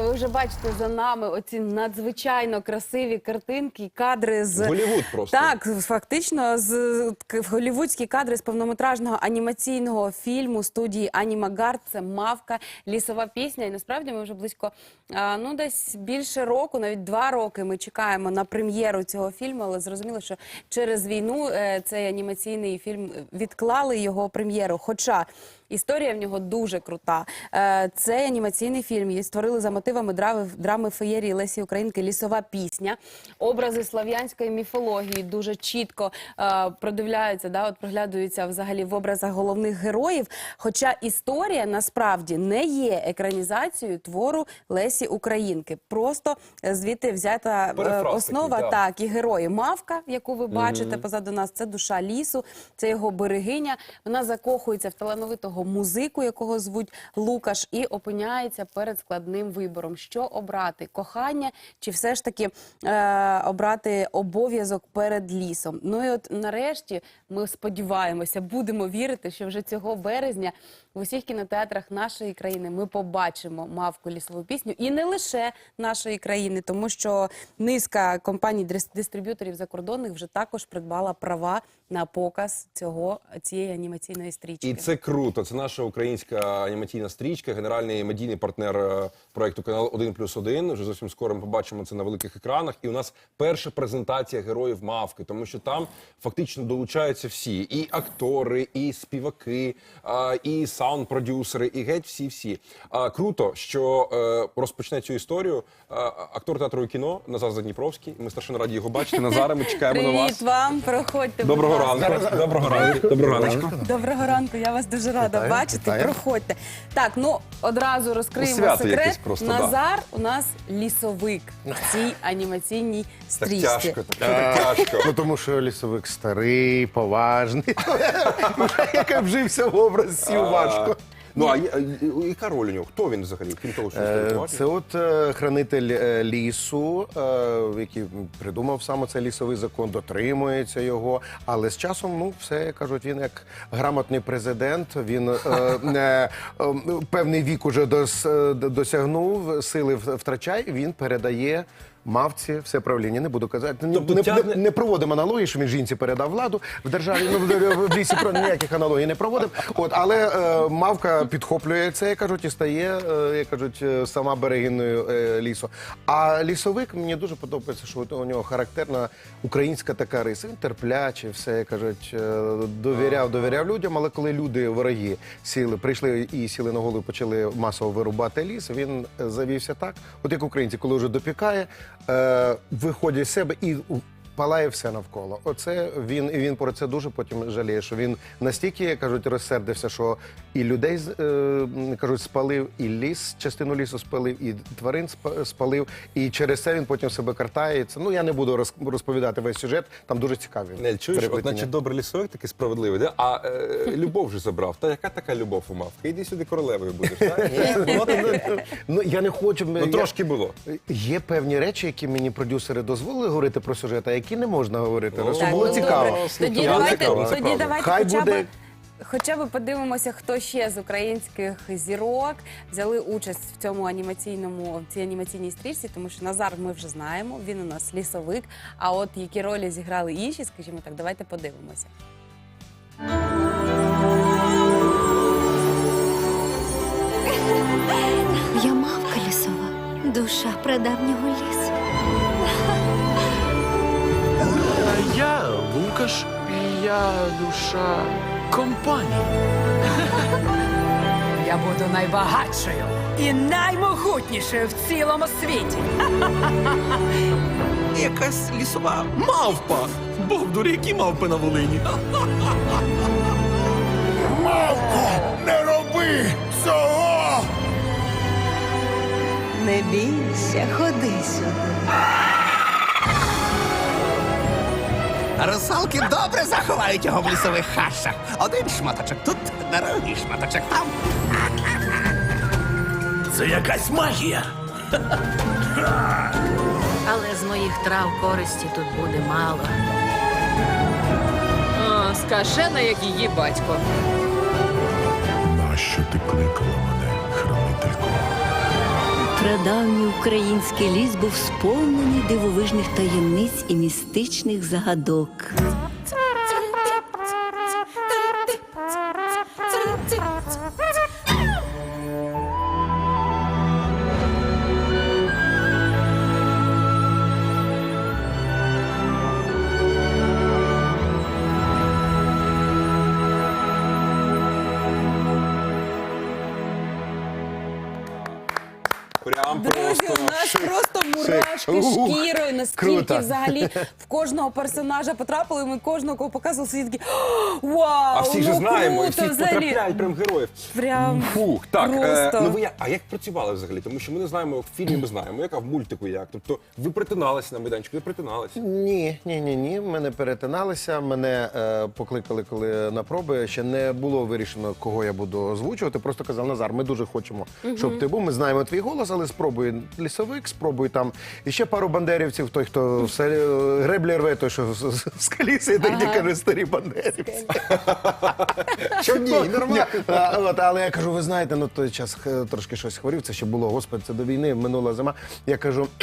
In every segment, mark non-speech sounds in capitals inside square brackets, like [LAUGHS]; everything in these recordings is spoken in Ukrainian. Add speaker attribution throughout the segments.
Speaker 1: Ви вже бачите за нами оці надзвичайно красиві картинки кадри з
Speaker 2: Голівуд просто.
Speaker 1: так, фактично з голівудські кадри з повнометражного анімаційного фільму студії Анімагард. Це мавка, лісова пісня. І насправді ми вже близько ну десь більше року, навіть два роки. Ми чекаємо на прем'єру цього фільму, але зрозуміло, що через війну е, цей анімаційний фільм відклали його прем'єру. Хоча Історія в нього дуже крута. Е, Цей анімаційний фільм її створили за мотивами драми, драми феєрії Лесі Українки Лісова пісня. Образи слав'янської міфології дуже чітко е, продивляються, да, от проглядаються взагалі в образах головних героїв. Хоча історія насправді не є екранізацією твору Лесі Українки. Просто е, звідти взята основа
Speaker 2: такий,
Speaker 1: так. І герої. Мавка, яку ви бачите позаду нас, це душа лісу, це його берегиня. Вона закохується в талановитого музику, якого звуть Лукаш, і опиняється перед складним вибором: що обрати кохання чи все ж таки е, обрати обов'язок перед лісом. Ну і от нарешті ми сподіваємося, будемо вірити, що вже цього березня в усіх кінотеатрах нашої країни ми побачимо мавку лісову пісню, і не лише нашої країни, тому що низка компаній дис- дистриб'юторів закордонних вже також придбала права на показ цього цієї анімаційної стрічки.
Speaker 2: І це круто. Це наша українська анімаційна стрічка, генеральний медійний партнер е, проекту канал 1 плюс 1. Вже зовсім скоро ми побачимо це на великих екранах. І у нас перша презентація героїв мавки, тому що там фактично долучаються всі: і актори, і співаки, і саунд-продюсери, і геть всі-всі. А, Круто, що е, розпочне цю історію актор театру і кіно Назар Задніпровський. Ми страшенно раді його бачити. Назаре, ми чекаємо на
Speaker 1: Привіт вам, проходьте. будь
Speaker 2: Доброго ранку. Доброго ранку. Доброго ранку.
Speaker 1: Доброго ранку, я вас дуже рада
Speaker 3: Вітаю,
Speaker 1: бачити.
Speaker 3: вітаю.
Speaker 1: Проходьте. Так, ну одразу розкриємо
Speaker 2: свято
Speaker 1: секрет.
Speaker 2: якесь просто, да.
Speaker 1: Назар у нас лісовик в цій анімаційній
Speaker 2: Так
Speaker 1: стрічці.
Speaker 2: тяжко, так, тяжко.
Speaker 3: Ну тому що лісовик старий, поважний, [LAUGHS] Як вжився в образ сів важко.
Speaker 2: Ну а є- а яка роль у нього? Хто він взагалі? Крім того, що
Speaker 3: Е? Це от е, хранитель е, лісу, е, який придумав саме цей лісовий закон, дотримується його. Але з часом, ну все кажуть, він як грамотний президент. Він е, [LAUGHS] е, е, певний вік уже дос, е, досягнув, сили в- втрачає. Він передає. Мавці все правління, не буду казати.
Speaker 2: Тобто
Speaker 3: не,
Speaker 2: тягне-
Speaker 3: не, не проводимо аналогії, що він жінці передав владу в державі. Ну в, в лісі про ніяких аналогій не проводимо. От але е, мавка підхоплює це, як кажуть, і стає, е, як кажуть, е, сама берегиною е, лісу. А лісовик мені дуже подобається, що у нього характерна українська така риса. Він терплячий, все як кажуть, е, довіряв, довіряв людям. Але коли люди, вороги, сіли, прийшли і сіли на голову, почали масово вирубати ліс. Він е, завівся так, от як українці, коли вже допікає, е, виходять з себе і палає все навколо. Оце він і він про це дуже потім жаліє, що він настільки кажуть, розсердився, що і людей е, кажуть, спалив, і ліс, частину лісу спалив, і тварин спалив. І через це він потім себе картається. Ну я не буду розповідати весь сюжет. Там дуже цікаві.
Speaker 2: Нель, чуєш, от, значить, добрий лісовик такий справедливий, да? а е, любов вже забрав. Та яка така любов у мавки? Іди сюди королевою будеш, так? [LAUGHS]
Speaker 3: Ну я не хочу.
Speaker 2: Ну трошки було.
Speaker 3: Є певні речі, які мені продюсери дозволили говорити про сюжет, а які не можна говорити.
Speaker 1: Так,
Speaker 3: було
Speaker 1: ну,
Speaker 3: цікаво.
Speaker 1: добре. Тоді давайте,
Speaker 2: цікаво, це
Speaker 1: тоді
Speaker 2: правда.
Speaker 1: давайте
Speaker 3: Хай
Speaker 1: хоча
Speaker 3: буде-
Speaker 1: б. Хоча б подивимося, хто ще з українських зірок взяли участь в цьому анімаційному в цій анімаційній стрічці, тому що Назар ми вже знаємо, він у нас лісовик. А от які ролі зіграли інші, скажімо так, давайте подивимося.
Speaker 4: Я мавка лісова, душа прадавнього
Speaker 5: душа компанії. [LAUGHS]
Speaker 6: Я буду найбагатшою і наймогутнішою в цілому світі. [LAUGHS]
Speaker 5: Якась лісова мавпа. Бовдур, які мавпи на Волині. [LAUGHS]
Speaker 3: Не роби цього!
Speaker 7: Не бійся, ходи сюди.
Speaker 8: Русалки добре заховають його в лісових хащах. Один шматочок тут, другий шматочок там.
Speaker 5: Це якась магія.
Speaker 9: Але з моїх трав користі тут буде мало.
Speaker 10: скажена, як її батько.
Speaker 5: Нащо ти кликала мене?
Speaker 4: Прадавній український ліс був сповнений дивовижних таємниць і містичних загадок.
Speaker 2: Просто
Speaker 1: у нас
Speaker 2: шик.
Speaker 1: Просто мурашки
Speaker 3: Ух,
Speaker 1: шкірою, наскільки
Speaker 3: круто.
Speaker 1: взагалі в кожного персонажа потрапили. Ми кожного кого показували, всі такі «О, вау!
Speaker 2: А всі ж
Speaker 1: ну
Speaker 2: знаємо, і
Speaker 1: круто
Speaker 2: всі
Speaker 1: взагалі.
Speaker 2: потрапляють прям героїв.
Speaker 1: Прям
Speaker 2: Фух, так. Е,
Speaker 1: просто.
Speaker 2: ну ви а як працювали взагалі? Тому що ми не знаємо в фільмі, ми знаємо, як а в мультику як. Тобто ви притиналися на майданчику, ви притиналися.
Speaker 3: Ні, ні, ні, ні. Ми не перетиналися. Мене е, покликали, коли на проби. Ще не було вирішено, кого я буду озвучувати. Просто казав Назар, ми дуже хочемо, щоб ти був. Ми знаємо твій голос, але спробуй лісовик, спробуй там. І ще пару бандерівців, той, хто все е, греблі рве, той, що з- скалі сидить, каліси, каже старі бандерівці. [LAUGHS]
Speaker 2: Що ні, нормально.
Speaker 3: А, от, але я кажу, ви знаєте, ну той час трошки щось хворів, це ще було, господи, це до війни, минула зима. Я кажу. [CLEARS THROAT]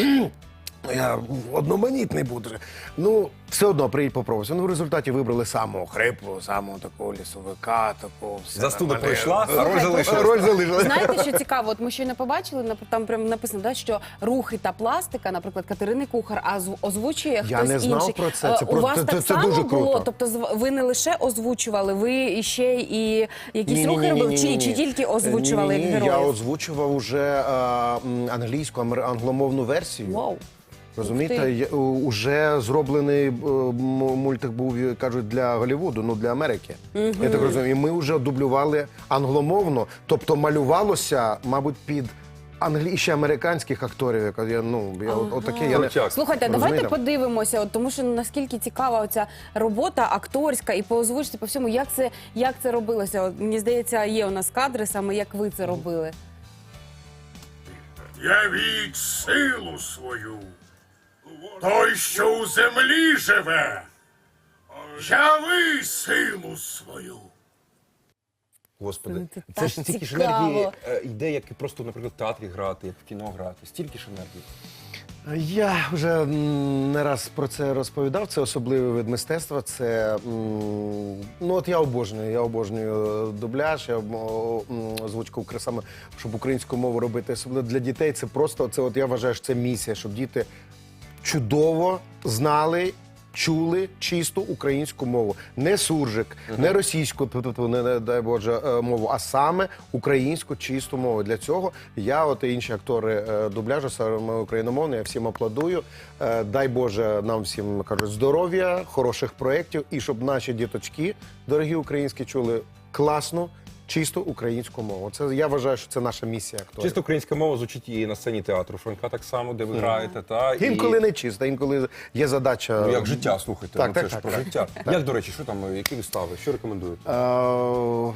Speaker 3: «Ну, Я одноманітний буду. Ну, все одно приїдь попробуйся. Ну, в результаті вибрали самого хриплого, самого такого лісовика, такого. все
Speaker 2: Застуда
Speaker 3: нормально.
Speaker 2: пройшла, а роль залишилась.
Speaker 3: Роль залишилась.
Speaker 1: Знаєте, що цікаво? От ми щойно побачили, нап- там прям написано, да, що рухи та пластика, наприклад, Катерини Кухар, а зв- озвучує
Speaker 3: Я
Speaker 1: хтось
Speaker 3: не знав
Speaker 1: інший.
Speaker 3: про це.
Speaker 1: Е,
Speaker 3: Це
Speaker 1: У
Speaker 3: про-
Speaker 1: вас
Speaker 3: це-
Speaker 1: так
Speaker 3: це- це
Speaker 1: само
Speaker 3: дуже
Speaker 1: було?
Speaker 3: круто.
Speaker 1: Тобто ви не лише озвучували, ви ще і якісь рухи робили, чи, чи тільки озвучували
Speaker 3: ні,
Speaker 1: як
Speaker 3: ні,
Speaker 1: героїв?
Speaker 3: Я озвучував уже м, англійську, амер- англомовну версію.
Speaker 1: Вау.
Speaker 3: Розумієте. Я- у- уже зроблений е, м- мультик був, е, кажуть, для Голлівуду, ну для Америки. Я так розумію. І ми вже дублювали англомовно, тобто малювалося, мабуть, під англі... ще американських акторів. Яка я ну я от, отаке. Я не...
Speaker 2: Крутяк.
Speaker 1: Слухайте,
Speaker 3: Розумієте?
Speaker 1: давайте подивимося, от, тому що наскільки цікава оця робота акторська і по озвучці, по всьому, як це, як це робилося? От, мені здається, є у нас кадри, саме як ви це робили.
Speaker 5: Явіть силу свою. Той, що у землі живе. Яви силу свою.
Speaker 2: Господи,
Speaker 1: Це
Speaker 2: це ж стільки ж енергії е, йде, як і просто, наприклад, в театрі грати, як в кіно грати. Стільки ж енергії.
Speaker 3: Я вже не раз про це розповідав. Це особливий вид мистецтва. Це ну от я обожнюю. Я обожнюю дубляж, я озвучку саме, щоб українську мову робити. Особливо для дітей. Це просто це. От я вважаю, що це місія, щоб діти чудово знали. Чули чисту українську мову, не суржик, не російську, не, не дай Боже е, мову, а саме українську чисту мову. Для цього я, от і інші актори е, дубляжу, саме україномовні, я всім аплодую. Е, Дай Боже нам всім кажуть здоров'я, хороших проєктів, і щоб наші діточки, дорогі українські, чули класну, чисту українську мову. Це я вважаю, що це наша місія акторів.
Speaker 2: Чисто українська мова звучить і на сцені театру Франка так само, де ви граєте. Та, і...
Speaker 3: Інколи не чиста, інколи є задача.
Speaker 2: Ну, як життя, слухайте,
Speaker 3: Так,
Speaker 2: ну,
Speaker 3: так,
Speaker 2: це ж
Speaker 3: так,
Speaker 2: про
Speaker 3: так.
Speaker 2: життя. Як, до речі, що там, е, які вистави, що рекомендуєте?
Speaker 3: Е,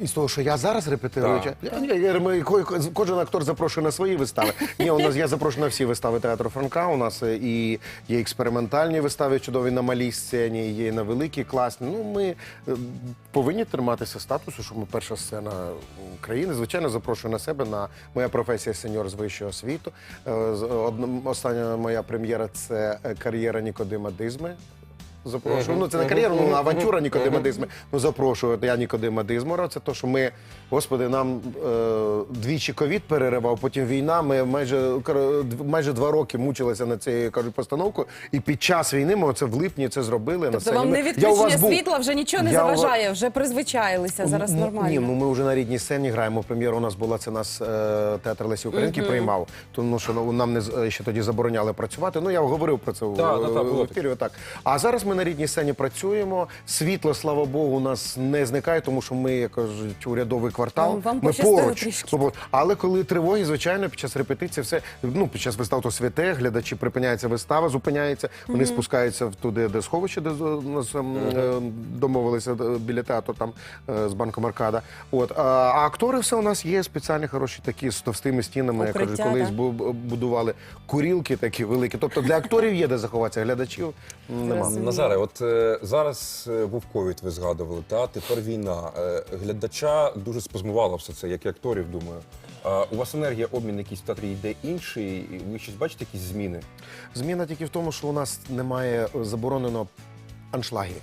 Speaker 3: Із того, що я зараз репетирую,
Speaker 2: Так.
Speaker 3: чи- Ні, ні, ми, ко- ко- кожен актор запрошує на свої вистави. Ні, у нас я запрошую на всі вистави театру Франка. У нас е, і є експериментальні вистави, чудові на малій сцені, є і на великій класні. Ну, ми е, повинні триматися статусу, що ми перша сцена України. Звичайно, запрошую на себе на моя професія сеньор з вищого освіту. Е, з- одна- Остання моя прем'єра це е, кар'єра Нікодима Дизми. Запрошую. Ну, це не кар'єра, ну, авантюра Нікодима Дизми. Ну, запрошую. Я Нікодима Дизмора. Це то, що ми, господи, нам е, двічі ковід переривав, потім війна. Ми майже, майже два роки мучилися над цією кажуть, постановкою. І під час війни ми оце в липні це зробили. на
Speaker 1: Тобто
Speaker 3: сцені.
Speaker 1: вам не
Speaker 3: Я
Speaker 1: відключення
Speaker 3: був.
Speaker 1: світла вже нічого не
Speaker 3: Я
Speaker 1: заважає, вже призвичаїлися, зараз
Speaker 3: Ну,
Speaker 1: нормально.
Speaker 3: Ні, ну ми вже на рідній сцені граємо. Прем'єра у нас була це нас е, театр Лесі Українки приймав. Тому що ну, нам не е, ще тоді забороняли працювати. Ну я говорив про це в ефірі. Так. А зараз ми на рідній сцені працюємо. Світло, слава Богу, у нас не зникає, тому що ми, як кажуть, урядовий квартал.
Speaker 1: Вам-
Speaker 3: ми поруч. Але коли тривоги, звичайно, під час репетиції все ну під час вистав то святе, глядачі припиняється вистава, зупиняється. Вони спускаються туди, де сховище, де нас е, домовилися е, біля театру там е, з банком Аркада. От а, а актори все у нас є спеціальні хороші такі з товстими стінами. Я кажу,
Speaker 1: Укриття,
Speaker 3: колись
Speaker 1: да.
Speaker 3: будували курілки такі великі. Тобто для акторів є де заховатися, глядачів м, нема.
Speaker 1: Зрозуміло.
Speaker 2: Назаре, от е, зараз е, був ковід, ви згадували, та тепер війна. Е, глядача дуже спазмувало все це, як і акторів, думаю. А у вас енергія, обмін якийсь в театрі йде інший. і Ви щось бачите, якісь зміни?
Speaker 3: Зміна тільки в тому, що у нас немає е, заборонено аншлаги.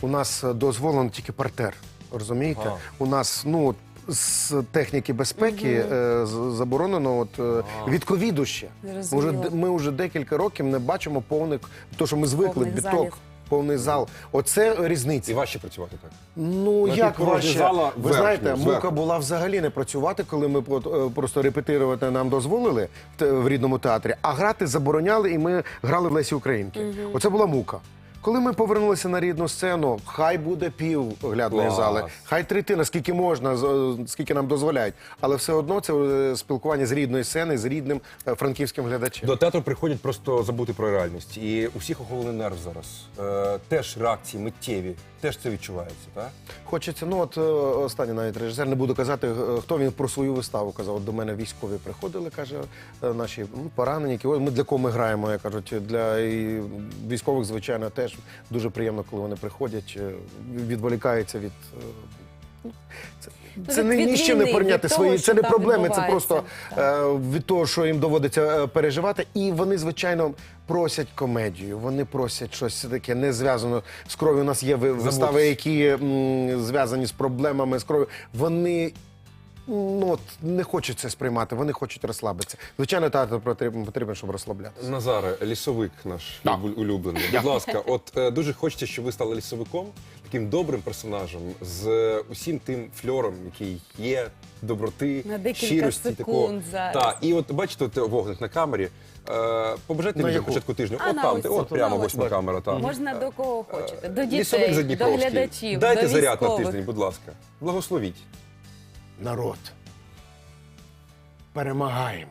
Speaker 3: У нас е, дозволено тільки партер. Розумієте?
Speaker 2: Ага.
Speaker 3: У нас ну от, з техніки безпеки е, з- заборонено от, е, від ковіду ще. Ми вже,
Speaker 1: Зрозуміло.
Speaker 3: ми вже декілька років не бачимо повних, то що ми звикли,
Speaker 1: Повних
Speaker 3: біток,
Speaker 1: залів.
Speaker 3: Повний зал. Оце різниця.
Speaker 2: І важче працювати так.
Speaker 3: Ну
Speaker 2: На
Speaker 3: як важче?
Speaker 2: зала
Speaker 3: Ви
Speaker 2: верхню,
Speaker 3: знаєте,
Speaker 2: зверху.
Speaker 3: мука була взагалі не працювати, коли ми е, просто репетирувати нам дозволили в в рідному театрі, а грати забороняли, і ми грали в Лесі Українки. Оце була мука. Коли ми повернулися на рідну сцену, хай буде пів глядної
Speaker 2: Клас.
Speaker 3: зали, хай третина, скільки можна, е, скільки нам дозволяють, але все одно це е, спілкування з рідної сцени, з рідним е, франківським глядачем.
Speaker 2: До театру приходять просто забути про реальність. І у всіх охолений нерв зараз. Е, теж реакції миттєві, теж це відчувається, так?
Speaker 3: Хочеться, ну от останній навіть режисер, не буду казати, хто він про свою виставу казав. От до мене військові приходили, каже, наші ну, поранені, які, ми для кого ми граємо, я кажуть, для військових, звичайно, теж дуже приємно, коли вони приходять, е, відволікаються від. е, Це, це не
Speaker 1: від
Speaker 3: ні з чим не порівняти свої.
Speaker 1: того,
Speaker 3: Це не проблеми, це просто е, від того, що їм доводиться е, переживати. І вони, звичайно, просять комедію. Вони просять щось таке не зв'язано з кров'ю. У нас є ви- вистави, які м, зв'язані з проблемами з кров'ю. Вони. Ну, от, не хочуть це сприймати, вони хочуть розслабитися. Звичайно, театр потрібен, потрібен щоб розслаблятися.
Speaker 2: Назаре, лісовик наш улю- улюблений. Будь ласка, от е, дуже хочеться, щоб ви стали лісовиком, таким добрим персонажем з е, усім тим фльором, який є, доброти,
Speaker 1: На декілька
Speaker 2: щирості.
Speaker 1: секунд
Speaker 2: такого.
Speaker 1: зараз.
Speaker 2: Так, і от бачите, от, вогник на камері. Е, побажайте
Speaker 3: На
Speaker 2: мені на
Speaker 3: яку?
Speaker 2: початку тижня.
Speaker 1: А
Speaker 2: от
Speaker 1: на
Speaker 2: там,
Speaker 1: ось
Speaker 2: де,
Speaker 1: цю,
Speaker 2: от прямо
Speaker 1: на
Speaker 2: восьма камера. Там.
Speaker 1: Можна до кого хочете, до
Speaker 2: Лісовик
Speaker 1: дітей, до
Speaker 2: Задніпровський.
Speaker 1: глядачів,
Speaker 2: Дайте
Speaker 1: до
Speaker 2: заряд на
Speaker 1: військових.
Speaker 2: тиждень, будь ласка. Благословіть.
Speaker 3: Народ. Перемагаємо.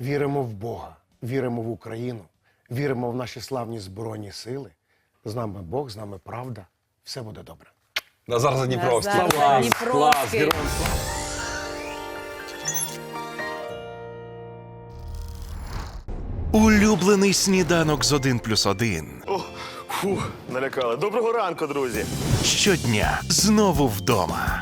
Speaker 3: Віримо в Бога, віримо в Україну, віримо в наші славні Збройні Сили. З нами Бог, з нами правда. Все буде добре.
Speaker 2: Назар Задніпровський.
Speaker 1: Назар
Speaker 2: Клас,
Speaker 1: Задніпровський.
Speaker 2: клас, героям слава.
Speaker 9: Улюблений сніданок з 1 плюс 1.
Speaker 11: Фух, налякали. Доброго ранку, друзі.
Speaker 9: Щодня знову вдома.